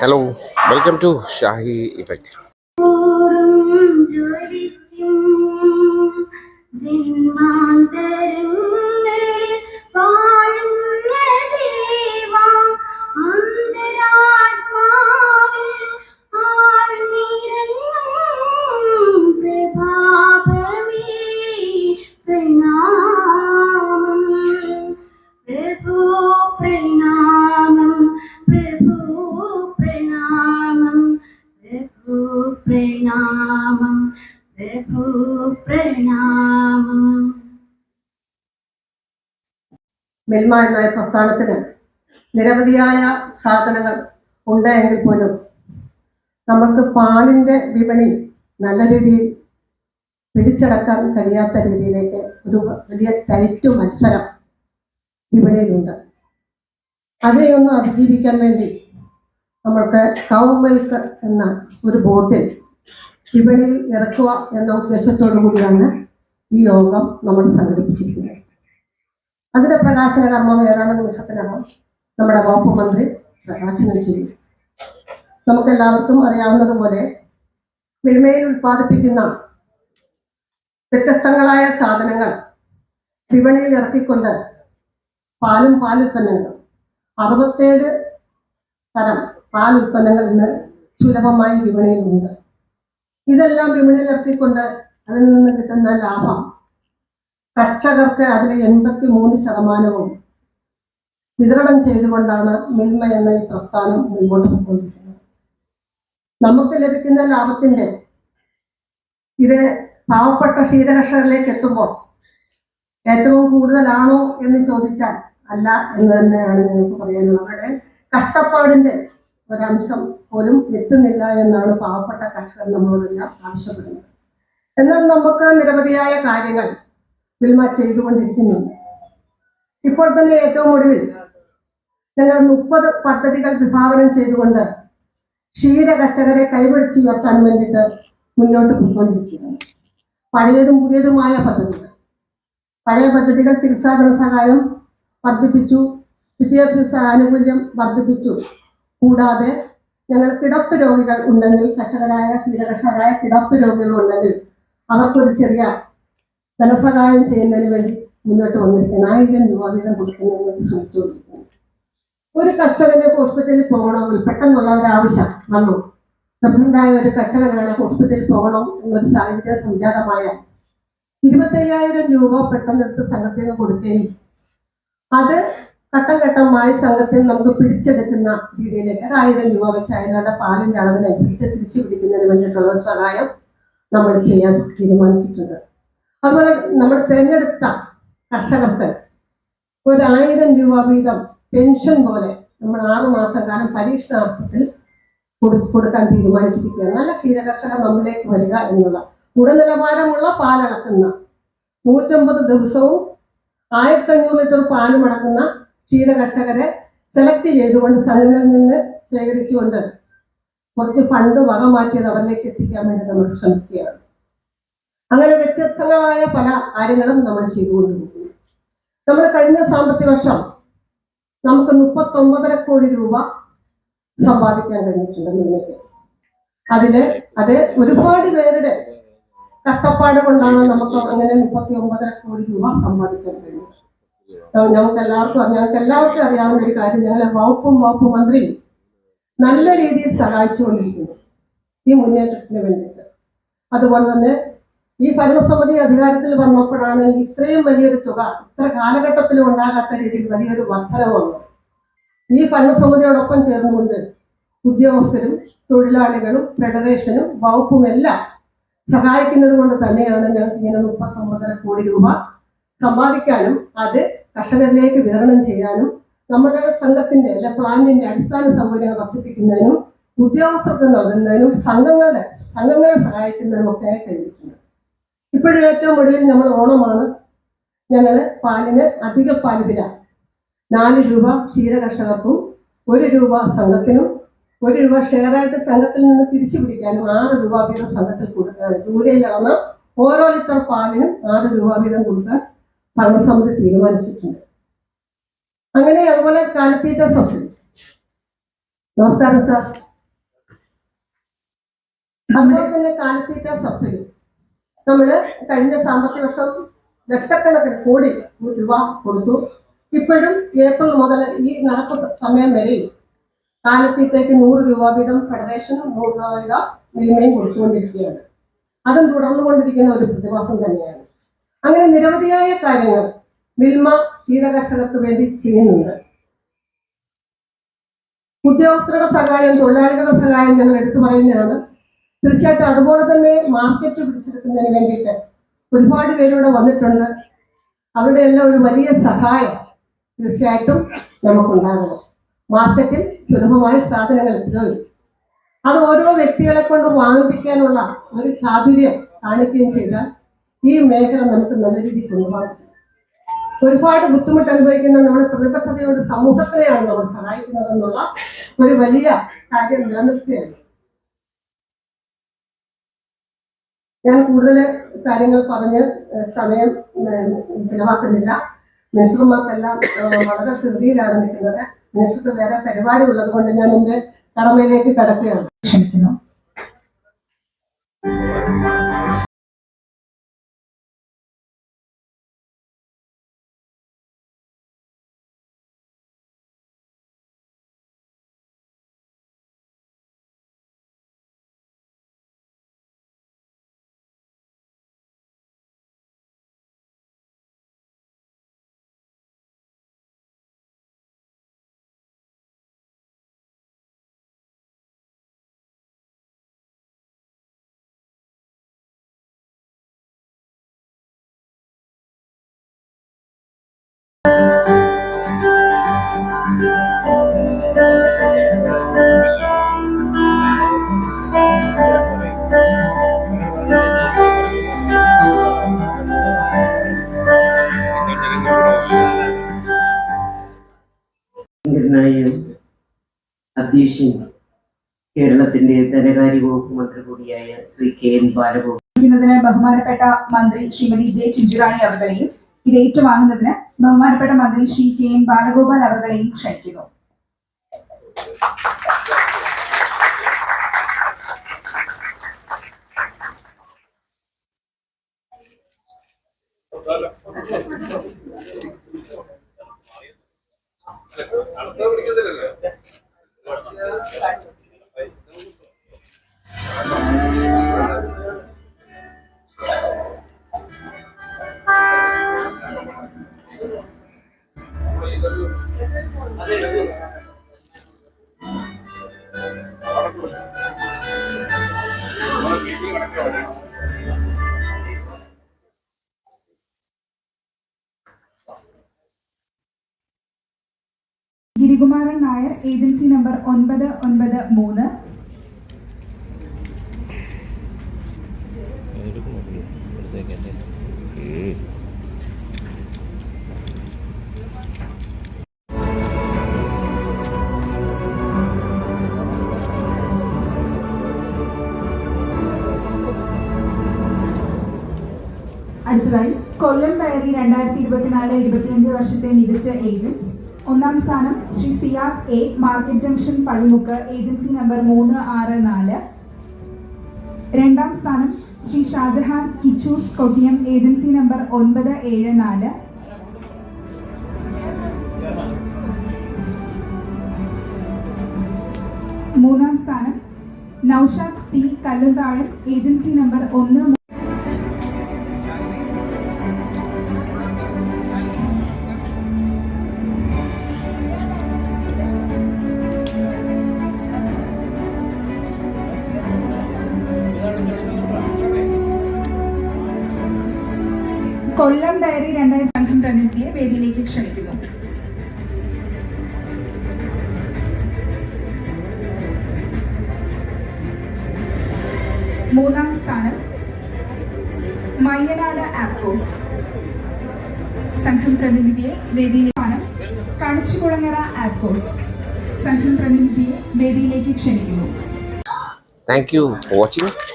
Hello welcome to Shahi effect ഓറും Milma എന്ന ഈ പ്രസ്ഥാനത്തിന് നിരവധിയായ സാധനങ്ങൾ ഉണ്ട് എങ്കിൽ പോലും നമുക്ക് പാലിന്റെ വിപണി നല്ല രീതിയിൽ പിടിച്ചടക്കാൻ കഴിയാത്ത രീതിയിലേക്ക് ഒരു വലിയ ടൈറ്റ് മത്സരം വിപണിയിലുണ്ട്. അതിനെ ഒന്ന് അതിജീവിക്കാൻ വേണ്ടി നമ്മൾക്ക് കൗ മിൽക്ക് എന്ന ഒരു ബോട്ടിൽ വിപണിയിൽ ഇറക്കുക എന്ന ഉദ്ദേശത്തോടു കൂടിയാണ് ഈ യോഗം നമ്മൾ സംഘടിപ്പിച്ചിരിക്കുന്നത് അതിന്റെ പ്രകാശന കർമ്മം ഏതാനും നിമിഷത്തിനകം നമ്മുടെ വകുപ്പ് മന്ത്രി പ്രകാശനം ചെയ്യും നമുക്കെല്ലാവർക്കും അറിയാവുന്നതുപോലെ മിൽമയിൽ ഉൽപ്പാദിപ്പിക്കുന്ന വ്യത്യസ്തങ്ങളായ സാധനങ്ങൾ വിപണിയിൽ ഇറക്കിക്കൊണ്ട് പാലും പാലുൽപ്പന്നങ്ങളും അറുപത്തേഴ് തരം പാൽ ഉൽപ്പന്നങ്ങൾ ഇന്ന് സുലഭമായി വിപണിയിലുണ്ട്. ഇതെല്ലാം വിപണിയിൽ ഇറക്കിക്കൊണ്ട് അതിൽ നിന്ന് കിട്ടുന്ന ലാഭം. കർഷകർക്ക് അതിൽ എൺപത്തി മൂന്ന് ശതമാനവും വിതരണം ചെയ്തുകൊണ്ടാണ് മിൽമ എന്ന ഈ പ്രസ്ഥാനം മുൻപോട്ട് പോയിരിക്കുന്നത് നമുക്ക് ലഭിക്കുന്ന ലാഭത്തിന്റെ ഇത് പാവപ്പെട്ട ക്ഷീരകർഷകരിലേക്ക് എത്തുമ്പോൾ ഏറ്റവും കൂടുതലാണോ എന്ന് ചോദിച്ചാൽ അല്ല എന്ന് തന്നെയാണ് ഞങ്ങൾക്ക് പറയാനുള്ളത്. അവരുടെ കഷ്ടപ്പാടിന്റെ ഒരംശം പോലും എത്തുന്നില്ല എന്നാണ് പാവപ്പെട്ട കർഷകർ നമ്മളോടെല്ലാം ആവശ്യപ്പെടുന്നത്. എന്നാൽ നമുക്ക് നിരവധിയായ കാര്യങ്ങൾ ഫിൽമ ചെയ്തുകൊണ്ടിരിക്കുന്നുണ്ട് ഇപ്പോൾ തന്നെ ഏറ്റവും ഒടുവിൽ ഞങ്ങൾ മുപ്പത് പദ്ധതികൾ വിഭാവനം ചെയ്തുകൊണ്ട് ക്ഷീര കർഷകരെ കൈപിടിച്ചുയർത്താൻ വേണ്ടിയിട്ട് മുന്നോട്ട് പോയിക്കൊണ്ടിരിക്കുകയാണ്. പഴയതും പുതിയതുമായ പദ്ധതികൾ. പഴയ പദ്ധതികൾ ചികിത്സാ ധനസഹായം വർദ്ധിപ്പിച്ചു വിദ്യാഭ്യാസ ആനുകൂല്യം വർദ്ധിപ്പിച്ചു. കൂടാതെ ഞങ്ങൾ കിടപ്പ് രോഗികൾ ഉണ്ടെങ്കിൽ കർഷകരായ ക്ഷീരകർഷകരായ കിടപ്പ് രോഗികൾ ഉണ്ടെങ്കിൽ അവർക്കൊരു ചെറിയ ധനസഹായം ചെയ്യുന്നതിന് വേണ്ടി മുന്നോട്ട് വന്നിരിക്കുന്നു ആയിരം രൂപ വീതം കൊടുക്കുന്നതിന് വേണ്ടി ശ്രമിച്ചുകൊണ്ടിരിക്കുന്നു. ഒരു കർഷകന് ഹോസ്പിറ്റലിൽ പോകണമെങ്കിൽ പെട്ടെന്നുള്ള ഒരു ആവശ്യം വന്നു. നിർബന്ധമായ ഒരു കർഷകനാണ് ഹോസ്പിറ്റലിൽ പോകണം എന്നൊരു സാഹചര്യം സംജാതമായ ഇരുപത്തയ്യായിരം രൂപ പെട്ടെന്നെടുത്ത് സംഘത്തിന് കൊടുക്കുകയും അത് ഘട്ടം ഘട്ടമായി സംഘത്തിൽ നമുക്ക് പിടിച്ചെടുക്കുന്ന രീതിയിലേക്ക് ആയിരം രൂപ വെച്ച് അയാളുടെ പാലിന്റെ അളവിനനുസരിച്ച് തിരിച്ചു പിടിക്കുന്നതിന് വേണ്ടിയിട്ടുള്ള സഹായം നമ്മൾ ചെയ്യാൻ തീരുമാനിച്ചിട്ടുണ്ട്. അതുപോലെ നമ്മൾ തിരഞ്ഞെടുത്ത കർഷകർക്ക് ഒരായിരം രൂപ വീതം പെൻഷൻ പോലെ നമ്മൾ ആറു മാസം കാലം പരീക്ഷണാർത്ഥത്തിൽ കൊടു- കൊടുക്കാൻ തീരുമാനിച്ചിരിക്കുകയാണ്. നല്ല ക്ഷീരകർഷകർ നമ്മിലേക്ക് വരിക എന്നുള്ള ഗുണനിലവാരമുള്ള പാലളക്കുന്ന നൂറ്റമ്പത് ദിവസവും ആയിരത്തി അഞ്ഞൂറ് ലിറ്റർ പാലും മടക്കുന്ന ക്ഷീരകർഷകരെ സെലക്ട് ചെയ്തുകൊണ്ട് സംഘങ്ങളിൽ നിന്ന് ശേഖരിച്ചുകൊണ്ട് കുറച്ച് ഫണ്ട് വക മാറ്റിയത് അവരിലേക്ക് എത്തിക്കാൻ വേണ്ടി നമ്മൾ ശ്രമിക്കുകയാണ്. അങ്ങനെ വ്യത്യസ്തങ്ങളായ പല കാര്യങ്ങളും നമ്മൾ ചെയ്തുകൊണ്ടിരിക്കുന്നു. നമ്മൾ കഴിഞ്ഞ സാമ്പത്തിക വർഷം നമുക്ക് മുപ്പത്തൊമ്പതര കോടി രൂപ സമ്പാദിക്കാൻ കഴിഞ്ഞിട്ടുണ്ട് നിങ്ങൾക്ക് അതിൽ അത് ഒരുപാട് പേരുടെ കഷ്ടപ്പാട് കൊണ്ടാണ് നമുക്ക് അങ്ങനെ മുപ്പത്തി ഒമ്പതര കോടി രൂപ സമ്പാദിക്കാൻ കഴിഞ്ഞത്. ഞങ്ങൾക്ക് എല്ലാവർക്കും ഞങ്ങൾക്ക് എല്ലാവർക്കും അറിയാവുന്ന ഒരു കാര്യം ഞങ്ങളെ വകുപ്പും വകുപ്പ് മന്ത്രിയും നല്ല രീതിയിൽ സഹായിച്ചുകൊണ്ടിരിക്കുന്നു ഈ മുന്നേറ്റത്തിന് വേണ്ടിയിട്ട്. അതുപോലെ തന്നെ ഈ ഭരണസമിതി അധികാരത്തിൽ വന്നപ്പോഴാണ് ഇത്രയും വലിയൊരു തുക ഇത്ര കാലഘട്ടത്തിൽ ഉണ്ടാകാത്ത രീതിയിൽ വലിയൊരു വർധനവ് വന്നത് ഈ ഭരണസമിതിയോടൊപ്പം ചേർന്നുകൊണ്ട് ഉദ്യോഗസ്ഥരും തൊഴിലാളികളും ഫെഡറേഷനും വകുപ്പുമെല്ലാം സഹായിക്കുന്നത് കൊണ്ട് തന്നെയാണ് ഞങ്ങൾക്ക് ഇങ്ങനെ മുപ്പത്തൊമ്പതര കോടി രൂപ സമ്പാദിക്കാനും അത് കർഷകരിലേക്ക് വിതരണം ചെയ്യാനും നമ്മുടെ സംഘത്തിന്റെ അല്ലെ പ്ലാന്റിന്റെ അടിസ്ഥാന സൗകര്യങ്ങൾ വർദ്ധിപ്പിക്കുന്നതിനും ഉദ്യോഗസ്ഥർക്ക് നൽകുന്നതിനും സംഘങ്ങളെ സംഘങ്ങളെ സഹായിക്കുന്നതിനും ഒക്കെ കഴിഞ്ഞിട്ടുണ്ട്. ഇപ്പോഴും ഏറ്റവും ഒടുവിൽ നമ്മൾ ഓണമാണ്. ഞങ്ങൾ പാലിന് അധിക പാൽ വില. നാല് രൂപ ക്ഷീര കർഷകർക്കും ഒരു രൂപ സംഘത്തിനും ഒരു രൂപ ഷെയറായിട്ട് സംഘത്തിൽ നിന്ന് തിരിച്ചു പിടിക്കാനും ആറ് രൂപ വീതം സംഘത്തിൽ കൊടുക്കാനും ദൂരയിൽ നടന്ന ഓരോ ലിറ്റർ പാലിനും ആറ് രൂപ വീതം കൊടുക്കാൻ ഭരണസമിതി തീരുമാനിച്ചിട്ടുണ്ട്. അങ്ങനെ അതുപോലെ കാലിത്തീറ്റ സബ്സിഡി നമസ്കാരം സാർ അതുപോലെ തന്നെ കാലത്തീറ്റ സബ്സിഡി നമ്മൾ കഴിഞ്ഞ സാമ്പത്തിക വർഷം ലക്ഷക്കണക്കിന് കോടി രൂപ കൊടുത്തു. ഇപ്പോഴും ഏപ്രിൽ മുതൽ ഈ നടപ്പ് സമയം വരെയും കാലത്തീറ്റയ്ക്ക് നൂറ് രൂപ വീതം ഫെഡറേഷനും നൂറ് രൂപ വീതം മിൽമയും കൊടുത്തുകൊണ്ടിരിക്കുകയാണ്. അതും തുടർന്നുകൊണ്ടിരിക്കുന്ന ഒരു പ്രതിഭാസം തന്നെയാണ്. അങ്ങനെ നിരവധിയായ കാര്യങ്ങൾ മിൽമ ക്ഷീരകർഷകർക്ക് വേണ്ടി ചെയ്യുന്നുണ്ട്. ഉദ്യോഗസ്ഥരുടെ സഹായം തൊഴിലാളികളുടെ സഹായം ഞങ്ങൾ എടുത്തു പറയുന്നതാണ്. തീർച്ചയായിട്ടും അതുപോലെ തന്നെ മാർക്കറ്റ് പിടിച്ചെടുക്കുന്നതിന് വേണ്ടിയിട്ട് ഒരുപാട് പേരിവിടെ വന്നിട്ടുണ്ട്. അവരുടെ എല്ലാം ഒരു വലിയ സഹായം തീർച്ചയായിട്ടും നമുക്കുണ്ടാകണം. മാർക്കറ്റിൽ സുലഭമായ സാധനങ്ങൾ എത്തുകയും അത് ഓരോ വ്യക്തികളെ കൊണ്ട് വാങ്ങിപ്പിക്കാനുള്ള ഒരു സാധുര്യം കാണിക്കുകയും ചെയ്താൽ ഈ മേഖല നമുക്ക് നല്ല രീതിയിൽ കൊണ്ടുപോകാൻ പറ്റും. ഒരുപാട് ബുദ്ധിമുട്ട് അനുഭവിക്കുന്ന നമ്മുടെ പ്രതിബദ്ധതയോട് സമൂഹത്തിനെയാണ് നമ്മൾ സഹായിക്കുന്നത് എന്നുള്ള ഒരു വലിയ കാര്യം നിലനിൽക്കുകയാണ്. ഞാൻ കൂടുതൽ കാര്യങ്ങൾ പറഞ്ഞ് സമയം ചിലവാക്കുന്നില്ല. മിനിസ്റ്റർമാർക്കെല്ലാം വളരെ ധൃതിയിലാണ് നിൽക്കുന്നത്. മിനിസ്റ്റർക്ക് വേറെ പരിപാടി ഉള്ളത് കൊണ്ട് ഞാൻ എന്റെ കടമയിലേക്ക് കടക്കുകയാണ്. ക്ഷണിക്കുന്നു. അധ്യക്ഷൻ കേരളത്തിന്റെ ധനകാര്യ വകുപ്പ് മന്ത്രി കൂടിയായ ശ്രീ കെ എൻ ബാലഗോപിക്കുന്നതിന് ബഹുമാനപ്പെട്ട മന്ത്രി ശ്രീമതി ജെ ചിഞ്ചുറാണി അവരുടെയും ഇത് ഏറ്റുവാങ്ങുന്നതിന് ബഹുമാനപ്പെട്ട മന്ത്രി ശ്രീ കെ എൻ ബാലഗോപാൽ അവരുടെയും ക്ഷണിക്കുന്നു. Thank നായർ ഏജൻസി നമ്പർ ഒൻപത് ഒൻപത് മൂന്ന്. അടുത്തതായി കൊല്ലം ഡയറി രണ്ടായിരത്തി ഇരുപത്തിനാല് ഇരുപത്തിയഞ്ച് വർഷത്തെ മികച്ച ഏജന്റ് ഒന്നാം സ്ഥാനം Shri Siyad A market junction Pallimukku agency number മൂന്ന് ആറ് നാല്. രണ്ടാം സ്ഥാനം ശ്രീ ഷാജഹാൻ കിച്ചൂസ് കൊട്ടിയം ഏജൻസി നമ്പർ ഒൻപത് ഏഴ് നാല്. മൂന്നാം സ്ഥാനം Noushad T Kalluthazham agency number ഒന്ന് മൂന്നാം സ്ഥാനം മയ്യനാട് ആപ്പോസ് സംഘം പ്രതിനിധിയെ സ്ഥാനം കണിച്ചുകുളങ്ങര ആപ്കോസ്. സംഘം പ്രതിനിധിയെ വേദിയിലേക്ക് ക്ഷണിക്കുന്നു. For watching.